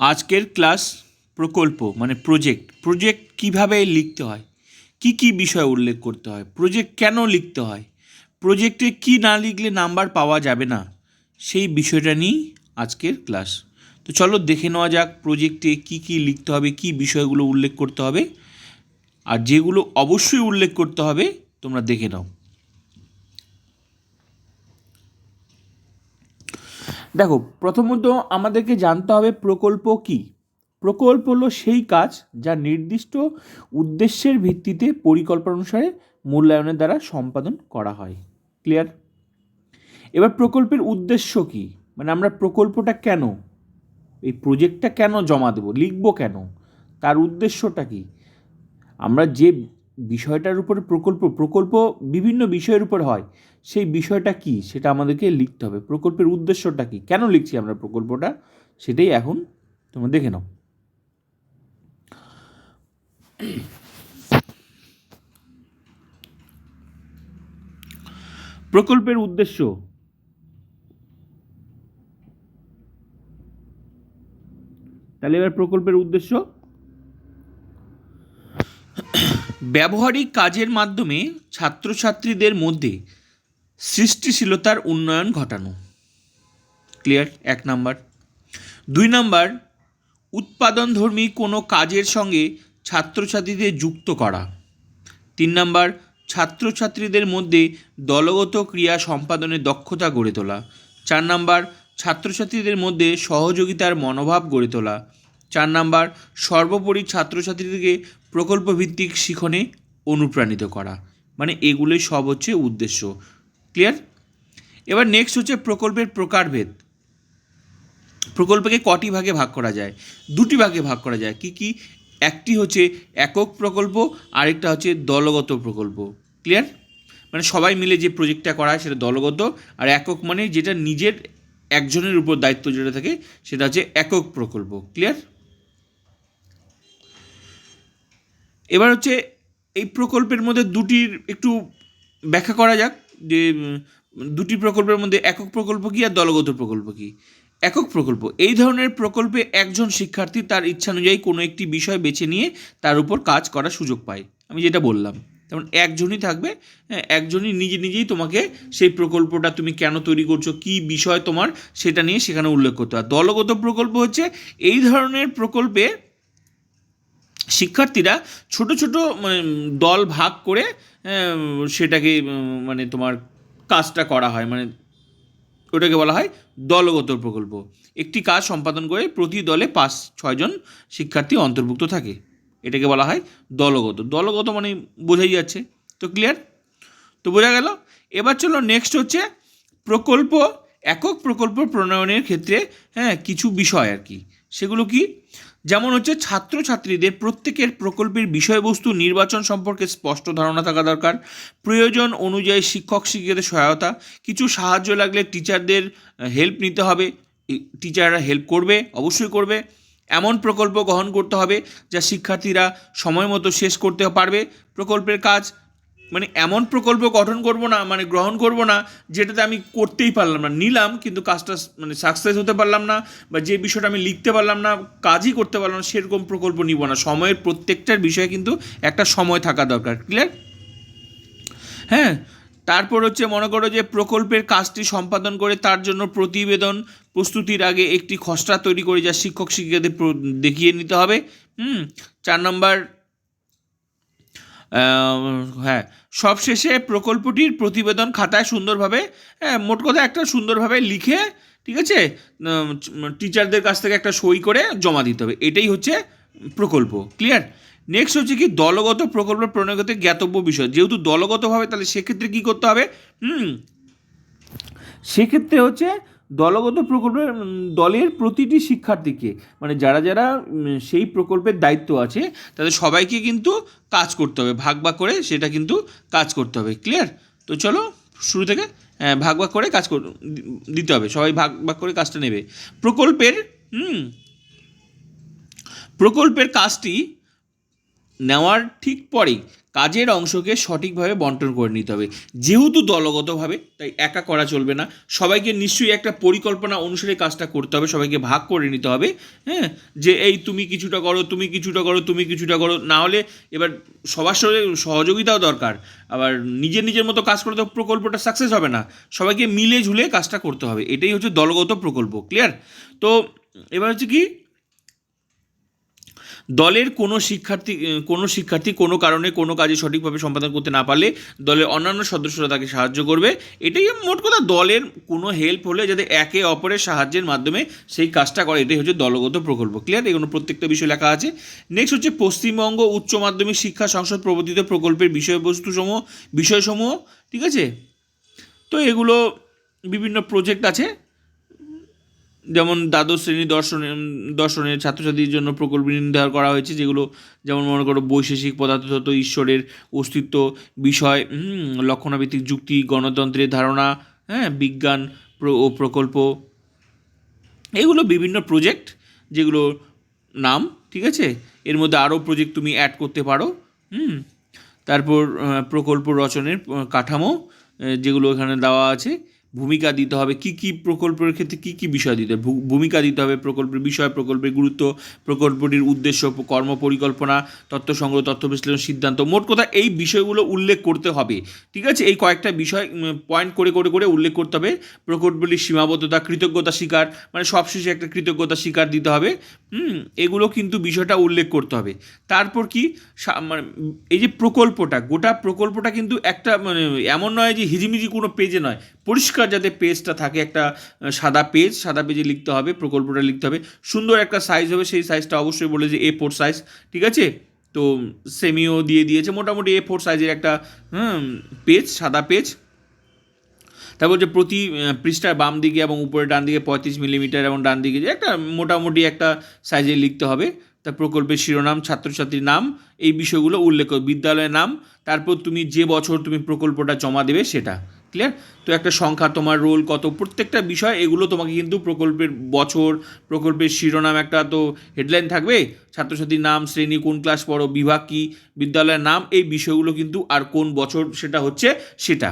আজকের ক্লাস প্রকল্প মানে প্রজেক্ট প্রজেক্ট কীভাবে লিখতে হয়? কি কি বিষয় উল্লেখ করতে হয়? প্রজেক্ট কেন লিখতে হয়? প্রজেক্টে কি না লিখলে নাম্বার পাওয়া যাবে না? সেই বিষয়টা নিয়েই আজকের ক্লাস। তো চলো দেখে নেওয়া যাক প্রজেক্টে কি কি লিখতে হবে, কি বিষয়গুলো উল্লেখ করতে হবে। আর যেগুলো অবশ্যই উল্লেখ করতে হবে, তোমরা দেখে নাও। দেখো প্রথমত আমাদেরকে জানতে হবে প্রকল্প কি? প্রকল্প হলো সেই কাজ যা নির্দিষ্ট উদ্দেশ্যের ভিত্তিতে পরিকল্পনা অনুসারে মূল্যায়নের দ্বারা সম্পাদন করা হয়। ক্লিয়ার এবার প্রকল্পের উদ্দেশ্য কি? মানে আমরা প্রকল্পটা কেন? এই প্রজেক্টটা কেন জমা দেবো? লিখব কেন? তার উদ্দেশ্যটা কি? আমরা যে বিষয়টার উপরে প্রকল্প প্রকল্প বিভিন্ন বিষয়ের উপর হয়। সেই বিষয়টা কি? সেটা আমাদেরকে লিখতে হবে। প্রকল্পের উদ্দেশ্যটা কি? কেন লিখছি আমরা প্রকল্পটা? সেটাই এখন তোমরা দেখে নাও। প্রকল্পের উদ্দেশ্য। তাহলে এবার প্রকল্পের উদ্দেশ্য ব্যবহারিক কাজের মাধ্যমে ছাত্রছাত্রীদের মধ্যে সৃষ্টিশীলতার উন্নয়ন ঘটানো। ক্লিয়ার এক নাম্বার। দুই নাম্বার, উৎপাদনধর্মী কোনো কাজের সঙ্গে ছাত্রছাত্রীদের যুক্ত করা। তিন নাম্বার, ছাত্রছাত্রীদের মধ্যে দলগত ক্রিয়া সম্পাদনের দক্ষতা গড়ে তোলা। চার নাম্বার, ছাত্রছাত্রীদের মধ্যে সহযোগিতার মনোভাব গড়ে তোলা। চার নাম্বার, সর্বোপরি ছাত্রছাত্রীদেরকে প্রকল্প ভিত্তিক শিখনে অনুপ্রাণিত করা। মানে এগুলোই সব হচ্ছে উদ্দেশ্য। ক্লিয়ার এবার নেক্সট হচ্ছে প্রকল্পের প্রকারভেদ। প্রকল্পকে কটি ভাগে ভাগ করা যায়? দুটি ভাগে ভাগ করা যায়। কি কি? একটি হচ্ছে একক প্রকল্প, আরেকটা হচ্ছে দলগত প্রকল্প। ক্লিয়ার মানে সবাই মিলে যে প্রজেক্টটা করা হয় সেটা দলগত, আর একক মানে যেটা নিজের একজনের উপর দায়িত্ব যেটা থাকে সেটা হচ্ছে একক প্রকল্প। ক্লিয়ার এবার হচ্ছে এই প্রকল্পের মধ্যে দুটির একটু ব্যাখ্যা করা যাক, যে দুটি প্রকল্পের মধ্যে একক প্রকল্প কী আর দলগত প্রকল্প কী? একক প্রকল্প, এই ধরনের প্রকল্পে একজন শিক্ষার্থী তার ইচ্ছানুযায়ী কোনো একটি বিষয় বেছে নিয়ে তার উপর কাজ করার সুযোগ পায়। আমি যেটা বললাম, যেমন একজনই থাকবে হ্যাঁ একজনই নিজে নিজেই তোমাকে সেই প্রকল্পটা তুমি কেন তৈরি করছ, কী বিষয় তোমার সেটা নিয়ে সেখানে উল্লেখ করতে হয় দলগত প্রকল্প হচ্ছে এই ধরনের প্রকল্পে শিক্ষার্থীরা ছোট ছোট মানে দল ভাগ করে সেটাকে মানে তোমার কাজটা করা হয়। মানে ওটাকে বলা হয় দলগত প্রকল্প। একটি কাজ সম্পাদন করে প্রতি দলে পাঁচ ছয়জন শিক্ষার্থী অন্তর্ভুক্ত থাকে। এটাকে বলা হয় দলগত। দলগত মানে বোঝাই যাচ্ছে। তো ক্লিয়ার তো বোঝা গেল? এবার চলো নেক্সট হচ্ছে প্রকল্প, একক প্রকল্প প্রণয়নের ক্ষেত্রে হ্যাঁ কিছু বিষয় আর কি। সেগুলো কি? যেমন হচ্ছে ছাত্রছাত্রীদের প্রত্যেকের প্রকল্পের বিষয়বস্তু নির্বাচন সম্পর্কে স্পষ্ট ধারণা থাকা দরকার, প্রয়োজন অনুযায়ী শিক্ষক শিক্ষিকাদের সহায়তা, কিছু সাহায্য লাগলে টিচারদের হেল্প নিতে হবে টিচাররা হেল্প করবে, অবশ্যই করবে। এমন প্রকল্প গ্রহণ করতে হবে যা শিক্ষার্থীরা সময় মতো শেষ করতে পারবে। প্রকল্পের কাজ মানে এমন প্রকল্প গঠন করব না মানে গ্রহণ করব না, যেটাতে আমি করতেই পারলাম না। নিলাম, কিন্তু কাজটা মানে সাকসেস হতে পারলাম না, বা যে বিষয়টা আমি লিখতে পারলাম না, কাজই করতে পারলাম না, সেরকম প্রকল্প নিব না। সময়ের প্রত্যেকটার বিষয়ে কিন্তু একটা সময় থাকা দরকার। ক্লিয়ার হ্যাঁ তারপর হচ্ছে মনে করো যে প্রকল্পের কাজটি সম্পাদন করে তার জন্য প্রতিবেদন প্রস্তুতির আগে একটি খসড়া তৈরি করে যা শিক্ষক শিক্ষিকাদের দেখিয়ে নিতে হবে। হুম, চার নম্বর হ্যাঁ সবশেষে প্রকল্পটির প্রতিবেদন খাতায় সুন্দরভাবে হ্যাঁ মোট কথা একটা সুন্দরভাবে লিখে, ঠিক আছে টিচারদের কাছ থেকে একটা সই করে জমা দিতে হবে। এটাই হচ্ছে প্রকল্প ক্লিয়ার নেক্সট হচ্ছে কি, দলগত প্রকল্প প্রণয়গত জ্ঞাতব্য বিষয়। যেহেতু দলগতভাবে, তাহলে সেক্ষেত্রে কী করতে হবে? হুম, সেক্ষেত্রে হচ্ছে দলগত প্রকল্পের দলের প্রতিটি শিক্ষার্থীকে মানে যারা যারা সেই প্রকল্পের দায়িত্ব আছে, তাদের সবাইকে কিন্তু কাজ করতে হবে। ভাগ ভাগ করে সেটা কিন্তু কাজ করতে হবে। ক্লিয়ার তো চলো, শুরু থেকে ভাগ ভাগ করে কাজ কর- দিতে হবে। সবাই ভাগ ভাগ করে কাজটা নেবে। প্রকল্পের, হুম, প্রকল্পের কাজটি নেওয়ার ঠিক পরেই কাজের অংশকে সঠিকভাবে বন্টন করে নিতে হবে। যেহেতু দলগতভাবে, তাই একা করা চলবে না। সবাইকে নিশ্চয়ই একটা পরিকল্পনা অনুসারে কাজটা করতে হবে, সবাইকে ভাগ করে নিতে হবে। হ্যাঁ? যে এই তুমি কিছুটা করো, তুমি কিছুটা করো, তুমি কিছুটা করো, না হলে এবার সবার সঙ্গে সহযোগিতাও দরকার। আবার নিজের নিজের মতো কাজ করলে তো প্রকল্পটা সাকসেস হবে না। সবাইকে মিলে ঝুলে কাজটা করতে হবে। এটাই হচ্ছে দলগত প্রকল্প ক্লিয়ার তো এবার হচ্ছে কি দলের কোনো শিক্ষার্থী কোনো শিক্ষার্থী কোনো কারণে কোনো কাজে সঠিকভাবে সম্পাদন করতে না পারলে দলের অন্যান্য সদস্যরা তাকে সাহায্য করবে। এটাই মোট কথা, দলের কোনো হেল্প হলে যাতে একে অপরের সাহায্যের মাধ্যমে সেই কাজটা করে, এটাই হচ্ছে দলগত প্রকল্প। ক্লিয়ার এগুলো প্রত্যেকটা বিষয় লেখা আছে। নেক্সট হচ্ছে পশ্চিমবঙ্গ উচ্চ মাধ্যমিক শিক্ষা সংসদ প্রবর্তিত প্রকল্পের বিষয়বস্তুসমূহ, বিষয়সমূহ, ঠিক আছে? তো এগুলো বিভিন্ন প্রজেক্ট আছে। যেমন দ্বাদশ শ্রেণি দর্শনে দর্শনের ছাত্রছাত্রীর জন্য প্রকল্প নির্ধারণ করা হয়েছে, যেগুলো যেমন মনে করো বৈশেষিক পদার্থতত্ত্ব, ঈশ্বরের অস্তিত্ব বিষয় লক্ষণাভিত্তিক যুক্তি, গণতন্ত্রের ধারণা হ্যাঁ বিজ্ঞান ও প্রকল্প। এগুলো বিভিন্ন প্রজেক্ট যেগুলো নাম, ঠিক আছে? এর মধ্যে আরও প্রজেক্ট তুমি অ্যাড করতে পারো, হুম? তারপর প্রকল্প রচনের কাঠামো যেগুলো এখানে দেওয়া আছে। ভূমিকা দিতে হবে, কি কি প্রকল্পের ক্ষেত্রে কি কি বিষয় দিতে হবে? ভূমিকা দিতে হবে প্রকল্পের বিষয়, প্রকল্পের গুরুত্ব, প্রকল্পটির উদ্দেশ্য কর্ম পরিকল্পনা, তথ্য সংগ্রহ, তথ্য বিশ্লেষণ, সিদ্ধান্ত, মোট কথা এই বিষয়গুলো উল্লেখ করতে হবে। ঠিক আছে? এই কয়েকটা বিষয় পয়েন্ট করে করে করে উল্লেখ করতে হবে। প্রকল্পটির সীমাবদ্ধতা, কৃতজ্ঞতা স্বীকার মানে সবশেষে একটা কৃতজ্ঞতা স্বীকার দিতে হবে। হুম? এগুলো কিন্তু বিষয়টা উল্লেখ করতে হবে। তারপর কি? মানে এই যে প্রকল্পটা, গোটা প্রকল্পটা কিন্তু একটা মানে এমন নয় যে হিজিমিজি কোনো পেজে নয়, পরিষ্কার যাতে পেজটা থাকে, একটা সাদা পেজ, সাদা পেজে লিখতে হবে, প্রকল্পটা লিখতে হবে। সুন্দর একটা সাইজ হবে, সেই সাইজটা অবশ্যই বলে যে এ ফোর সাইজ ঠিক আছে? তো সেমিও দিয়ে দিয়েছে, মোটামুটি এ ফোর সাইজের একটা পেজ, সাদা পেজ। তারপর যে প্রতি পৃষ্ঠার বাম দিকে এবং উপরে ডান দিকে পঁয়ত্রিশ মিলিমিটার এবং ডান দিকে যে একটা মোটামুটি একটা সাইজে লিখতে হবে। তা প্রকল্পের শিরোনাম, ছাত্রছাত্রীর নাম, এই বিষয়গুলো উল্লেখ বিদ্যালয়ের নাম, তারপর তুমি যে বছর তুমি প্রকল্পটা জমা দেবে সেটা। ক্লিয়ার তো একটা সংখ্যা, তোমার রোল কত? প্রত্যেকটা বিষয়, এগুলো তোমাকে কিন্তু প্রকল্পের বছর, প্রকল্পের শিরোনাম একটা তো হেডলাইন থাকবে। ছাত্রছাত্রীর নাম, শ্রেণি, কোন ক্লাস পড়ো, বিভাগ কী, বিদ্যালয়ের নাম, এই বিষয়গুলো কিন্তু আর কোন বছর সেটা হচ্ছে সেটা।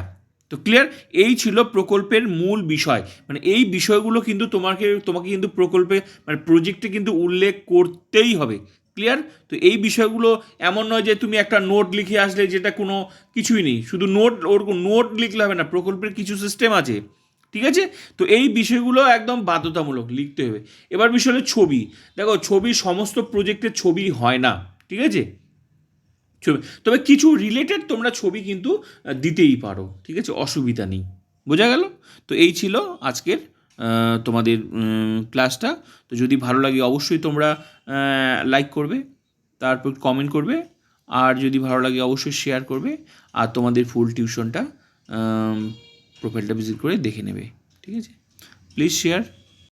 তো ক্লিয়ার এই ছিল প্রকল্পের মূল বিষয়। মানে এই বিষয়গুলো কিন্তু তোমাকে তোমাকে কিন্তু প্রকল্পে মানে প্রজেক্টে কিন্তু উল্লেখ করতেই হবে। ক্লিয়ার তো এই বিষয়গুলো এমন নয় যে তুমি একটা নোট লিখে আসলে যেটা কোনো কিছুই নেই। শুধু নোট ওরকম নোট লিখলে হবে না, প্রকল্পের কিছু সিস্টেম আছে। ঠিক আছে? তো এই বিষয়গুলো একদম বাধ্যতামূলক লিখতে হবে। এবার বিষয় হলো ছবি। দেখো, ছবি সমস্ত প্রজেক্টের ছবি হয় না। ঠিক আছে? ছবি তবে কিছু রিলেটেড তোমরা ছবি কিন্তু দিতেই পারো। ঠিক আছে? অসুবিধা নেই। বোঝা গেল? তো এই ছিল আজকের তোমাদের ক্লাসটা তো যদি ভালো লাগে অবশ্যই তোমরা লাইক করবে, তারপর কমেন্ট করবে, আর যদি ভালো লাগে অবশ্যই শেয়ার করবে, আর তোমাদের ফুল টিউশনটা প্রোফাইলটা ভিজিট করে দেখে নেবে, ঠিক আছে? Please share